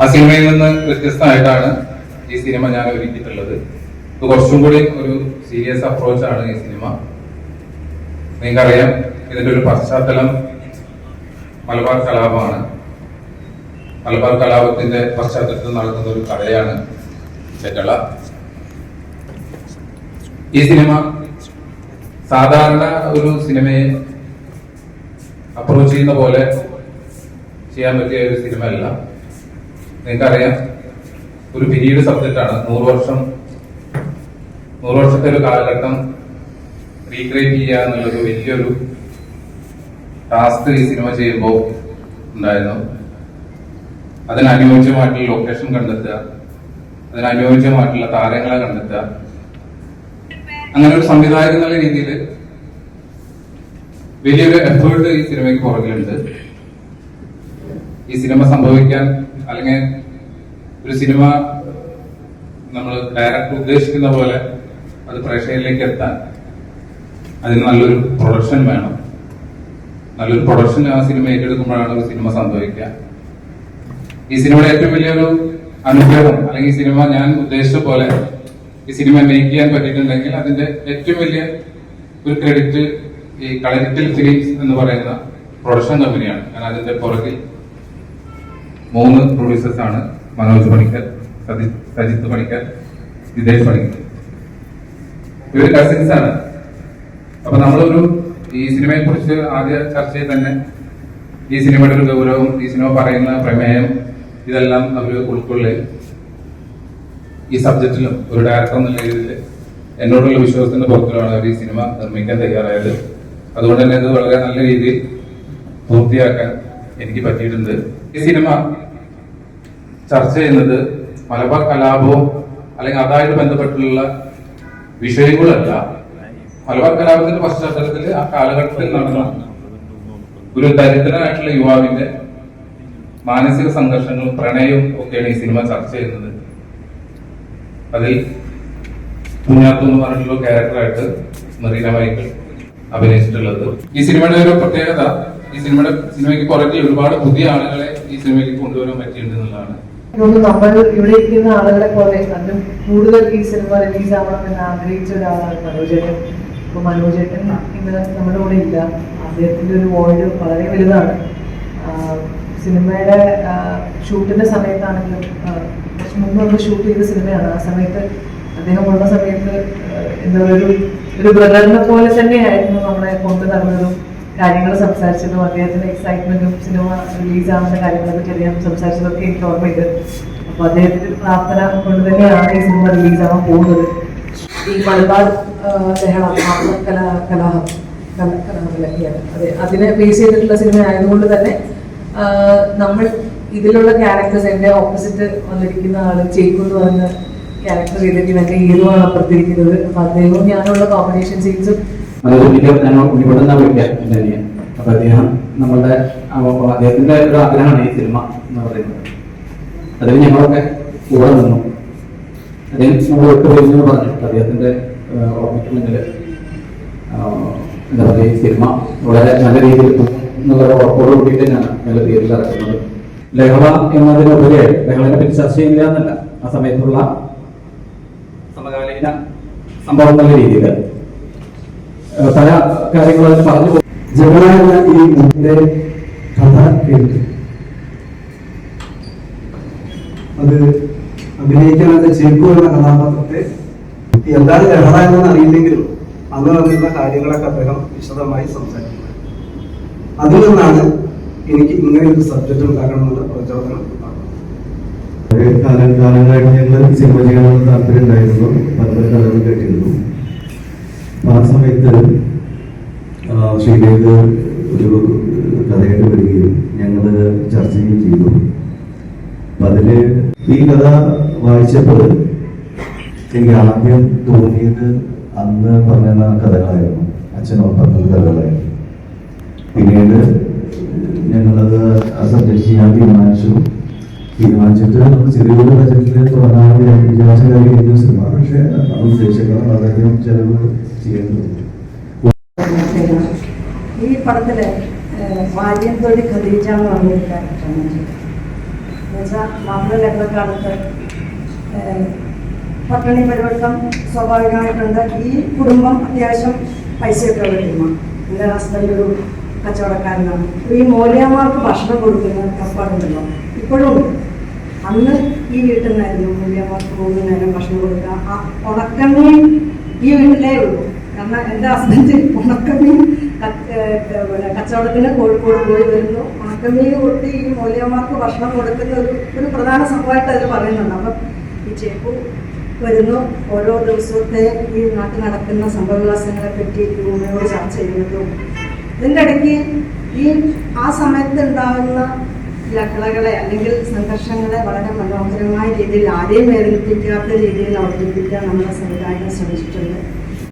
ആ സിനിമയിൽ നിന്ന് വ്യത്യസ്തമായിട്ടാണ് ഈ സിനിമ ഞാൻ ഒരുക്കിയിട്ടുള്ളത്. ഇത് കുറച്ചും കൂടി ഒരു സീരിയസ് അപ്രോച്ചാണ് ഈ സിനിമ. നിങ്ങൾക്കറിയാം ഇതിന്റെ ഒരു പശ്ചാത്തലം മലബാർ കലാപമാണ്. മലബാർ കലാപത്തിന്റെ പശ്ചാത്തലത്തിൽ നടക്കുന്ന ഒരു കഥയാണ് ചെറ്റള. ഈ സിനിമ സാധാരണ ഒരു സിനിമയെ അപ്രോച്ച് ചെയ്യുന്ന പോലെ ചെയ്യാൻ പറ്റിയ ഒരു സിനിമ നിങ്ങൾക്കറിയാം ഒരു പിരീഡ് സബ്ജക്റ്റ് ആണ്. നൂറ് വർഷം നൂറ് വർഷത്തെ ഒരു കാലഘട്ടം റീക്രിയേറ്റ് ചെയ്യുക എന്നുള്ളൊരു വലിയൊരു ടാസ്ക് ഈ സിനിമ ചെയ്യുമ്പോൾ ഉണ്ടായിരുന്നു. അതിനനുയോജ്യമായിട്ടുള്ള ലൊക്കേഷൻ കണ്ടെത്തുക അതിനനുയോജ്യമായിട്ടുള്ള താരങ്ങളെ കണ്ടെത്തുക. അങ്ങനെ ഒരു സംവിധായകൻ എന്നുള്ള രീതിയിൽ വലിയൊരു എഫേർട്ട് ഈ സിനിമയ്ക്ക് പുറകിലുണ്ട്. ഈ സിനിമ സംഭവിക്കാൻ അല്ലെങ്കിൽ ഒരു സിനിമ നമ്മൾ ഡയറക്ടർ ഉദ്ദേശിക്കുന്ന പോലെ അത് പ്രേക്ഷകരിലേക്ക് എത്താൻ അതിന് നല്ലൊരു പ്രൊഡക്ഷൻ വേണം. നല്ലൊരു പ്രൊഡക്ഷൻ ആ സിനിമ ഏറ്റെടുക്കുമ്പോഴാണ് ഒരു സിനിമ സംഭവിക്കുക. ഈ സിനിമയുടെ ഏറ്റവും വലിയൊരു അനുഗ്രഹം അല്ലെങ്കിൽ സിനിമ ഞാൻ ഉദ്ദേശിച്ച പോലെ ഈ സിനിമ മേക്ക് ചെയ്യാൻ പറ്റിയിട്ടുണ്ടെങ്കിൽ അതിന്റെ ഏറ്റവും വലിയ ഒരു ക്രെഡിറ്റ് ഈ കളരിറ്റൽ ഫിലിംസ് എന്ന് പറയുന്ന പ്രൊഡക്ഷൻ കമ്പനിയാണ് കാരണം അതിന്റെ പുറകിൽ മൂന്ന് പ്രൊഡ്യൂസേഴ്സ് ആണ് മനോജ് പണിക്കർ സജിത്ത് പണിക്കർ വിദേശ് പണിക്കർ. ഇവർ കസിൻസ് ആണ്. അപ്പൊ നമ്മളൊരു ഈ സിനിമയെ കുറിച്ച് ആദ്യ ചർച്ചയിൽ തന്നെ ഈ സിനിമയുടെ ഒരു ഗൗരവം ഈ സിനിമ പറയുന്ന പ്രമേയം ഇതെല്ലാം അവർ ഉൾക്കൊള്ളി. ഈ സബ്ജക്റ്റിലും ഒരു ഡയറക്ടർ എന്നുള്ള രീതിയിൽ എന്നോടുള്ള വിശ്വാസത്തിന്റെ പുറത്തിലാണ് അവർ ഈ സിനിമ നിർമ്മിക്കാൻ തയ്യാറായത്. അതുകൊണ്ട് തന്നെ ഇത് വളരെ നല്ല രീതിയിൽ പൂർത്തിയാക്കാൻ എനിക്ക് പറ്റിയിട്ടുണ്ട്. ഈ സിനിമ ചർച്ച ചെയ്യുന്നത് മലബാർ കലാപവും അല്ലെങ്കിൽ അതായത് ബന്ധപ്പെട്ടുള്ള വിഷയങ്ങളല്ല. മലബാർ കലാപത്തിന്റെ പശ്ചാത്തലത്തിൽ ആ കാലഘട്ടത്തിൽ നടന്ന ഒരു ദരിദ്രനായിട്ടുള്ള യുവാവിന്റെ മാനസിക സംഘർഷങ്ങളും പ്രണയവും ഒക്കെയാണ് ഈ സിനിമ ചർച്ച ചെയ്യുന്നത്. അതിൽ കുഞ്ഞാത്തു എന്ന് പറഞ്ഞിട്ടുള്ള ക്യാരക്ടറായിട്ട് മെറീന മൈക്കിൾ അഭിനയിച്ചിട്ടുള്ളത്. ഈ സിനിമയുടെ ഒരു പ്രത്യേകത ഈ സിനിമയുടെ സിനിമയ്ക്ക് പുറകിൽ ഒരുപാട് പുതിയ ആളുകളെ ഈ സിനിമയ്ക്ക് കൊണ്ടുവരാൻ ഇതൊന്നും നമ്മൾ ഇവിടെ ഇരിക്കുന്ന ആളുകളെ പോലെ അതിലും കൂടുതൽ ഈ സിനിമ റിലീസ് ആവണമെന്ന് ആഗ്രഹിച്ച ഒരാളാണ് മനോജേട്ടൻ. ഇപ്പൊ മനോജേട്ടൻ ഇന്ന് നമ്മുടെ കൂടെ ഇല്ല. അദ്ദേഹത്തിന്റെ ഒരു വോയിഡ് വളരെ വലുതാണ്. സിനിമയുടെ ഷൂട്ടിന്റെ സമയത്താണെങ്കിലും കുറച്ച് മുമ്പ് നമ്മൾ ഷൂട്ട് ചെയ്ത സിനിമയാണ്. ആ സമയത്ത് അദ്ദേഹം ഉള്ള സമയത്ത് എന്താ പറയുക ഒരു ബ്രദറിനെ പോലെ തന്നെയായിരുന്നു നമ്മളെ കൊണ്ടു നടന്നതും. കാര്യങ്ങൾ സംസാരിച്ചതും അദ്ദേഹത്തിന്റെ എക്സൈറ്റ്മെന്റും സിനിമ റിലീസ് ആവുന്ന കാര്യങ്ങളെ അദ്ദേഹം സംസാരിച്ചതൊക്കെ എനിക്ക് ഓർമ്മയുണ്ട്. അപ്പൊ അദ്ദേഹത്തിന്റെ പ്രാർത്ഥന കൊണ്ട് തന്നെയാണ് ഈ സിനിമ റിലീസാവാൻ പോകുന്നത്. ഈ മലബാർ കലാ കലാഹം കല- കലാഹലഹ്യാണ്. അതെ അതിനെ ബേസ് ചെയ്തിട്ടുള്ള സിനിമ ആയതുകൊണ്ട് തന്നെ നമ്മൾ ഇതിലുള്ള ക്യാരക്ടേഴ്സ് എന്റെ ഓപ്പോസിറ്റ് വന്നിരിക്കുന്ന ആൾ ചേക്കു എന്ന് പറയുന്ന ക്യാരക്ടർ ചെയ്തിട്ട് എന്റെ ആണ് അപ്പുറത്തിരിക്കുന്നത്? അപ്പൊ അദ്ദേഹവും ഞാനുള്ള കോമ്പിനേഷൻ സീൻസും ഉണ്ണിവിടെ നിന്നാ വിളിക്കാം എന്നെ അപ്പൊ അദ്ദേഹം നമ്മളുടെ അദ്ദേഹത്തിന്റെ ഒരു ആഗ്രഹമാണ് ഈ സിനിമ എന്ന് പറയുന്നത്. അതിന് ഞങ്ങളൊക്കെ കൂടെ നിന്നു. അദ്ദേഹം നമ്മൾ വിട്ടു പോയിരുന്നു പറഞ്ഞു അദ്ദേഹത്തിന്റെ ഓർമ്മിക്കുന്നെങ്കിൽ എന്താ പറയുക ഈ സിനിമ വളരെ നല്ല രീതിയിൽ എന്നുള്ള ഉറപ്പോട് കൂടി തന്നെയാണ് ഞങ്ങൾ തിയേറ്ററിൽ ഇറക്കുന്നത്. ലഹള എന്നതിനുപരിയായി ലഹളനെ പറ്റി ചർച്ച ചെയ്യുന്നില്ല എന്നല്ല. ആ സമയത്തുള്ള സമകാലീന സംഭവം നല്ല രീതിയിൽ പല കാര്യങ്ങളും അതിൽ പറഞ്ഞു എന്ന ഈ മുഖിന്റെ കഥ കേട്ടു. അത് അഭിനയിക്കാനത് ചേക്കു എന്ന കഥാപാത്രത്തെ എന്താണ് ലഹള എന്നൊന്നും അറിയില്ലെങ്കിലും അന്ന് വന്നിരുന്ന കാര്യങ്ങളൊക്കെ അദ്ദേഹം വിശദമായി സംസാരിക്കുന്നത് അതിൽ നിന്നാണ് എനിക്ക് ഇങ്ങനെ ഒരു സബ്ജക്റ്റ് ഉണ്ടാക്കണമെന്നുള്ള പ്രചോദനം കാലങ്ങളായിട്ട് ഞങ്ങൾ സിനിമ ചെയ്യണമെന്ന് താല്പര്യം ഉണ്ടായിരുന്നു പല കഥകൾ കേട്ടിരുന്നു. ആ സമയത്ത് ശ്രീദേവ് ഒരു കഥയായിട്ട് വരികയും ഞങ്ങൾ ചർച്ച ചെയ്യുകയും ചെയ്തു. അപ്പൊ അതിൽ ഈ കഥ വായിച്ചപ്പോൾ എനിക്ക് ആദ്യം തോന്നിയത് അന്ന് പറഞ്ഞ കഥകളായിരുന്നു. അച്ഛനോട് പറഞ്ഞ കഥകളായിരുന്നു. പിന്നീട് ഞങ്ങളത് ആ സബ്ജക്ട് ചെയ്യാൻ തീരുമാനിച്ചു. തീരുമാനിച്ചിട്ട് നമുക്ക് ചെറിയൊരു ബജറ്റിൽ തുടങ്ങാൻ വിചാരിച്ച സിനിമ. പക്ഷേ നമ്മൾ ഉദ്ദേശിക്കണം വളരെയധികം ചെലവ് ചെയ്യേണ്ടതുണ്ട് ഈ പടത്തിൽ വാര്യന്തൊടി ഖദീജ പറഞ്ഞൊരു ക്യാരക്ടറാണ് എന്നുവെച്ചാൽ കാലത്ത് പട്ടണി പരിവർത്തനം സ്വാഭാവികമായിട്ടുണ്ട്. ഈ കുടുംബം അത്യാവശ്യം പൈസയൊക്കെ ഉള്ള ടീമാണ്. എന്റെ ഹസ്ബൻഡ് ഒരു കച്ചവടക്കാരനാണ്. ഈ മോലിയാമാർക്ക് ഭക്ഷണം കൊടുക്കുന്ന ഏർപ്പാടുണ്ടല്ലോ ഇപ്പോഴും ഉണ്ട്. അന്ന് ഈ വീട്ടിൽ നിന്നായിരുന്നു മൂല്യമാർക്ക് മൂന്ന് നേരം ഭക്ഷണം കൊടുക്കുക. ആ ഉണക്കമീൻ ഈ വീട്ടിലേ ഉള്ളൂ. കാരണം എന്റെ ഹസ്ബൻഡ് ഉണക്കമീൻ കച്ചവടത്തിന് കോഴിക്കോട് പോയി വരുന്നു. ഉണക്കമീൻ കൊടുത്ത് ഈ മൂല്യമാർക്ക് ഭക്ഷണം കൊടുക്കുന്ന ഒരു ഒരു പ്രധാന സംഭവമായിട്ട് അതിൽ പറയുന്നുണ്ട്. അപ്പം ഈ ചേപ്പു വരുന്നു. ഓരോ ദിവസത്തെ ഈ നാട്ടിൽ നടക്കുന്ന സംഭവവികാസങ്ങളെ പറ്റി ഈ ഉമ്മയോട് ചർച്ച ചെയ്യുന്നതും. ഇതിന്റെ ഇടയ്ക്ക് ഈ ആ സമയത്ത് ഉണ്ടാകുന്ന ലഹളകളെ അല്ലെങ്കിൽ സംഘർഷങ്ങളെ വളരെ മനോഹരമായ രീതിയിൽ ആരെയും വേദനിപ്പിക്കാത്ത രീതിയിൽ അവതരിപ്പിക്കാൻ നമ്മുടെ സംവിധായകൻ ശ്രമിച്ചിട്ടുണ്ട്.